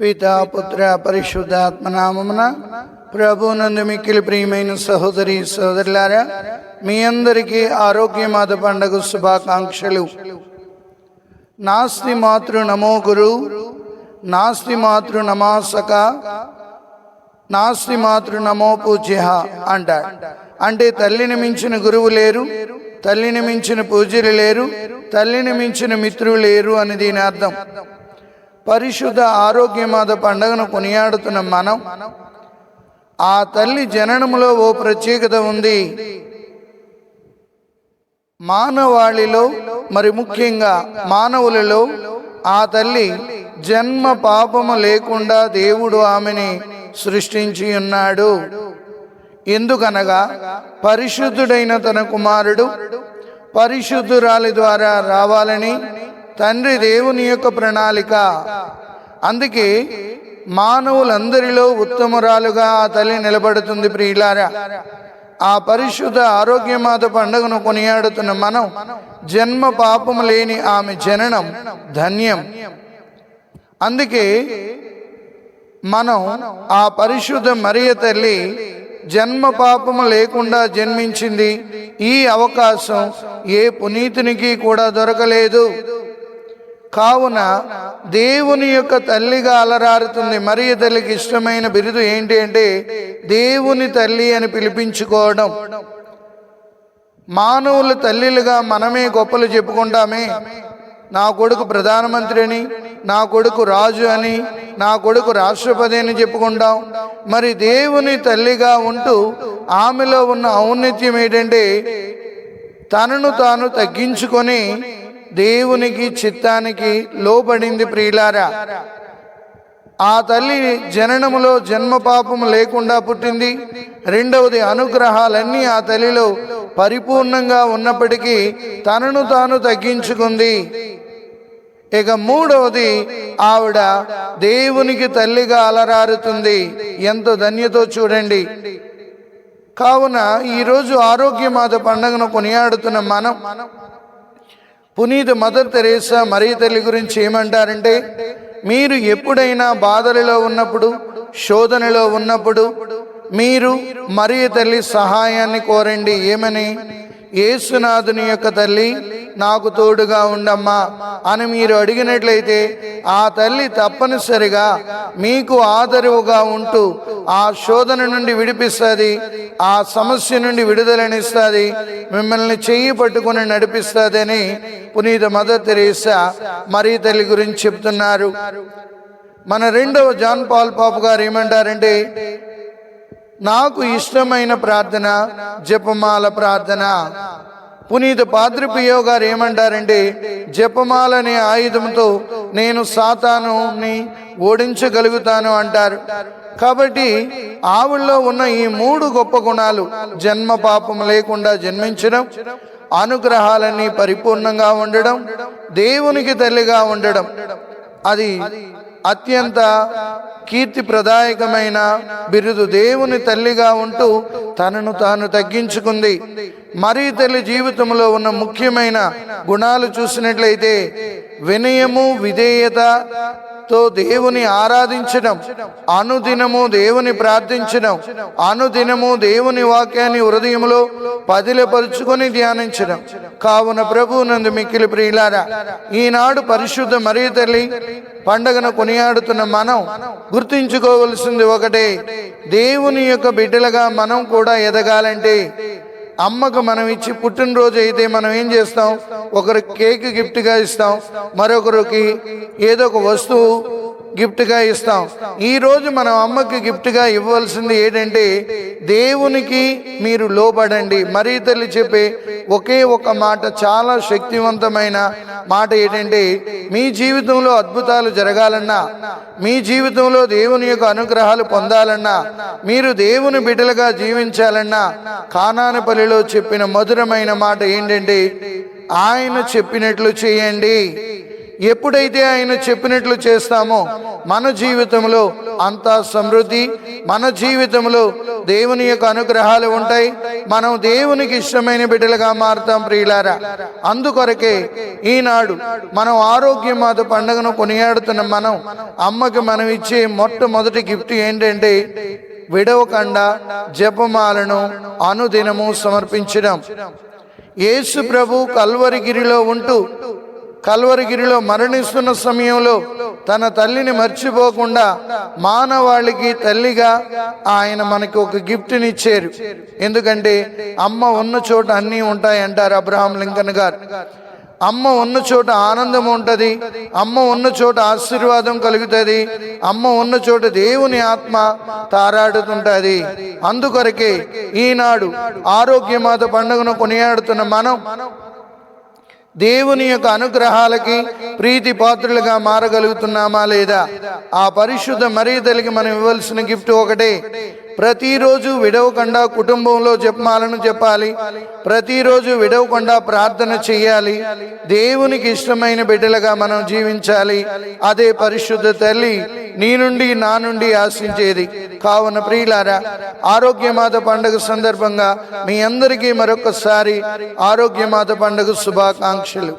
పితా పుత్ర పరిశుద్ధాత్మ నామమున ప్రభునందు మిక్కిలి ప్రియమైన సహోదరి సహోదరులారా మీ అందరికీ ఆరోగ్య మాత పండగ శుభాకాంక్షలు. నాస్తి మాతృ నమో గురు నాస్తి మాతృ నమాసక నాస్తి మాతృ నమో పూజ్య అంట అంటే తల్లిని మించిన గురువు లేరు తల్లిని మించిన పూజలు లేరు తల్లిని మించిన మిత్రులు లేరు అని దీని అర్థం. పరిశుద్ధ ఆరోగ్యమాత పండుగను కొనియాడుతున్న మనం ఆ తల్లి జననములో ఓ ప్రత్యేకత ఉంది. మానవాళిలో మరి ముఖ్యంగా మానవులలో ఆ తల్లి జన్మ పాపము లేకుండా దేవుడు ఆమెని సృష్టించి ఉన్నాడు. ఎందుకనగా పరిశుద్ధుడైన తన కుమారుడు పరిశుద్ధురాలి ద్వారా రావాలని తండ్రి దేవుని యొక్క ప్రణాళిక. అందుకే మానవులందరిలో ఉత్తమురాలుగా ఆ తల్లి నిలబడుతుంది ప్రియులారా. ఆ పరిశుద్ధ ఆరోగ్యమాత పండుగను కొనియాడుతున్న మనం జన్మ పాపము లేని ఆమె జననం ధన్యం. అందుకే మనం ఆ పరిశుద్ధ మరియ తల్లి జన్మ పాపము లేకుండా జన్మించింది. ఈ అవకాశం ఏ పునీతునికి కూడా దొరకలేదు. కావున దేవుని యొక్క తల్లిగా అలరారుతుంది. మరియ తల్లికి ఇష్టమైన బిరుదు ఏంటి అంటే దేవుని తల్లి అని పిలిపించుకోవడం. మానవుల తల్లిలుగా మనమే గొప్పలు చెప్పుకుంటామే. నా కొడుకు ప్రధానమంత్రి అని నా కొడుకు రాజు అని నా కొడుకు రాష్ట్రపతి అని చెప్పుకుంటాం. మరి దేవుని తల్లిగా ఉంటూ ఆమెలో ఉన్న ఔన్నత్యం ఏంటంటే తనను తాను తగ్గించుకొని దేవునికి చిత్తానికి లోబడింది ప్రియులారా. ఆ తల్లి జననములో జన్మ పాపము లేకుండా పుట్టింది. రెండవది అనుగ్రహాలన్నీ ఆ తల్లిలో పరిపూర్ణంగా ఉన్నప్పటికీ తనను తాను తగ్గించుకుంది. ఇక మూడవది ఆవిడ దేవునికి తల్లిగా అలరారుతుంది. ఎంతో ధన్యతో చూడండి. కావున ఈరోజు ఆరోగ్యమాత పండుగను కొనియాడుతున్న మనం పునీత్ మదర్ తెరేసా మరీ తల్లి గురించి ఏమంటారంటే మీరు ఎప్పుడైనా బాధలలో ఉన్నప్పుడు శోధనలో ఉన్నప్పుడు మీరు మరియు తల్లి సహాయాన్ని కోరండి. ఏమని? యేసునాథుని యొక్క తల్లి నాకు తోడుగా ఉండమ్మా అని మీరు అడిగినట్లయితే ఆ తల్లి తప్పనిసరిగా మీకు ఆదరువుగా ఉంటూ ఆ శోధన నుండి విడిపిస్తుంది ఆ సమస్య నుండి విడుదలనిస్తుంది మిమ్మల్ని చెయ్యి పట్టుకుని నడిపిస్తుందని పునీత మదర్ తెరేసా మరీ తల్లి గురించి చెప్తున్నారు. మన రెండవ జాన్ పాల్ పాప్ గారు ఏమంటారంటే నాకు ఇష్టమైన ప్రార్థన జపమాల ప్రార్థన. పునీత పాద్రిపియో గారు ఏమంటారంటే జపమాలనే ఆయుధంతో నేను సాతానుని ఓడించగలుగుతాను అంటారు. కాబట్టి ఆవుల్లో ఉన్న ఈ మూడు గొప్ప గుణాలు జన్మ పాపం లేకుండా జన్మించడం అనుగ్రహాలన్నీ పరిపూర్ణంగా ఉండడం దేవునికి తల్లిగా ఉండడం అది అత్యంత కీర్తి ప్రదాయకమైన బిరుదు దేవుని తల్లిగా ఉంటూ తనను తాను తగ్గించుకుంది. మరీ తల్లి జీవితంలో ఉన్న ముఖ్యమైన గుణాలు చూసినట్లయితే వినయము విధేయత తో దేవుని ఆరాధించడం అనుదినము దేవుని ప్రార్థించడం అనుదినము దేవుని వాక్యాన్ని హృదయంలో పదిలపరుచుకొని ధ్యానించడం. కావున ప్రభు నందు మిక్కిలి ప్రియులారా ఈనాడు పరిశుద్ధ మరీ తల్లి పండగను కొనియాడుతున్న మనం గుర్తించుకోవలసింది ఒకటే దేవుని యొక్క బిడ్డలుగా మనం కూడా ఎదగాలంటే అమ్మకు మనం ఇచ్చి పుట్టినరోజు అయితే మనం ఏం చేస్తాం? ఒకరు కేక్ గిఫ్ట్గా ఇస్తాం. మరొకరికి ఏదో ఒక వస్తువు గిఫ్ట్గా ఇస్తాం. ఈరోజు మనం అమ్మకి గిఫ్ట్గా ఇవ్వాల్సింది ఏంటంటే దేవునికి మీరు లోబడండి. మరీ తల్లి చెప్పే ఒకే ఒక మాట చాలా శక్తివంతమైన మాట ఏంటంటే మీ జీవితంలో అద్భుతాలు జరగాలన్నా మీ జీవితంలో దేవుని యొక్క అనుగ్రహాలు పొందాలన్నా మీరు దేవుని బిడ్డలుగా జీవించాలన్నా కానానపల్లిలో చెప్పిన మధురమైన మాట ఏంటంటే ఆయన చెప్పినట్లు చేయండి. ఎప్పుడైతే ఆయన చెప్పినట్లు చేస్తామో మన జీవితంలో అంతా సమృద్ధి మన జీవితంలో దేవుని యొక్క అనుగ్రహాలు ఉంటాయి. మనం దేవునికి ఇష్టమైన బిడ్డలుగా మారుతాం ప్రియులారా. అందుకొరకే ఈనాడు మనం ఆరోగ్య మాత పండుగను కొనియాడుతున్న మనం అమ్మకి మనం ఇచ్చే మొట్టమొదటి గిఫ్ట్ ఏంటంటే విడవకండ జపమాలను అనుదినము సమర్పించడం. యేసు ప్రభు కల్వరిగిరిలో ఉంటూ కల్వరిగిరిలో మరణిస్తున్న సమయంలో తన తల్లిని మర్చిపోకుండా మానవాళికి తల్లిగా ఆయన మనకి ఒక గిఫ్ట్ని ఇచ్చారు ఎందుకంటే అమ్మ ఉన్న చోట అన్నీ ఉంటాయి అంటారు అబ్రహాం లింకన్ గారు. అమ్మ ఉన్న చోట ఆనందం ఉంటుంది అమ్మ ఉన్న చోట ఆశీర్వాదం కలుగుతుంది అమ్మ ఉన్న చోట దేవుని ఆత్మ తారాడుతుంటది. అందుకొరకే ఈనాడు ఆరోగ్యమాత పండుగను కొనియాడుతున్న మనం దేవుని యొక్క అనుగ్రహాలకి ప్రీతి పాత్రులుగా మారగలుగుతున్నామా లేదా? ఆ పరిశుద్ధ మర్యాదలకి మనం ఇవ్వాల్సిన గిఫ్ట్ ఒకటే. ప్రతిరోజు విడవకుండా కుటుంబంలో జపమాలను చెప్పాలి. ప్రతిరోజు విడవకుండా ప్రార్థన చేయాలి. దేవునికి ఇష్టమైన బిడ్డలుగా మనం జీవించాలి. అదే పరిశుద్ధ తల్లి నీ నుండి నా నుండి ఆశించేది. కావున ప్రియులారా ఆరోగ్యమాత పండుగ సందర్భంగా మీ అందరికీ మరొకసారి ఆరోగ్యమాత పండుగ శుభాకాంక్షలు.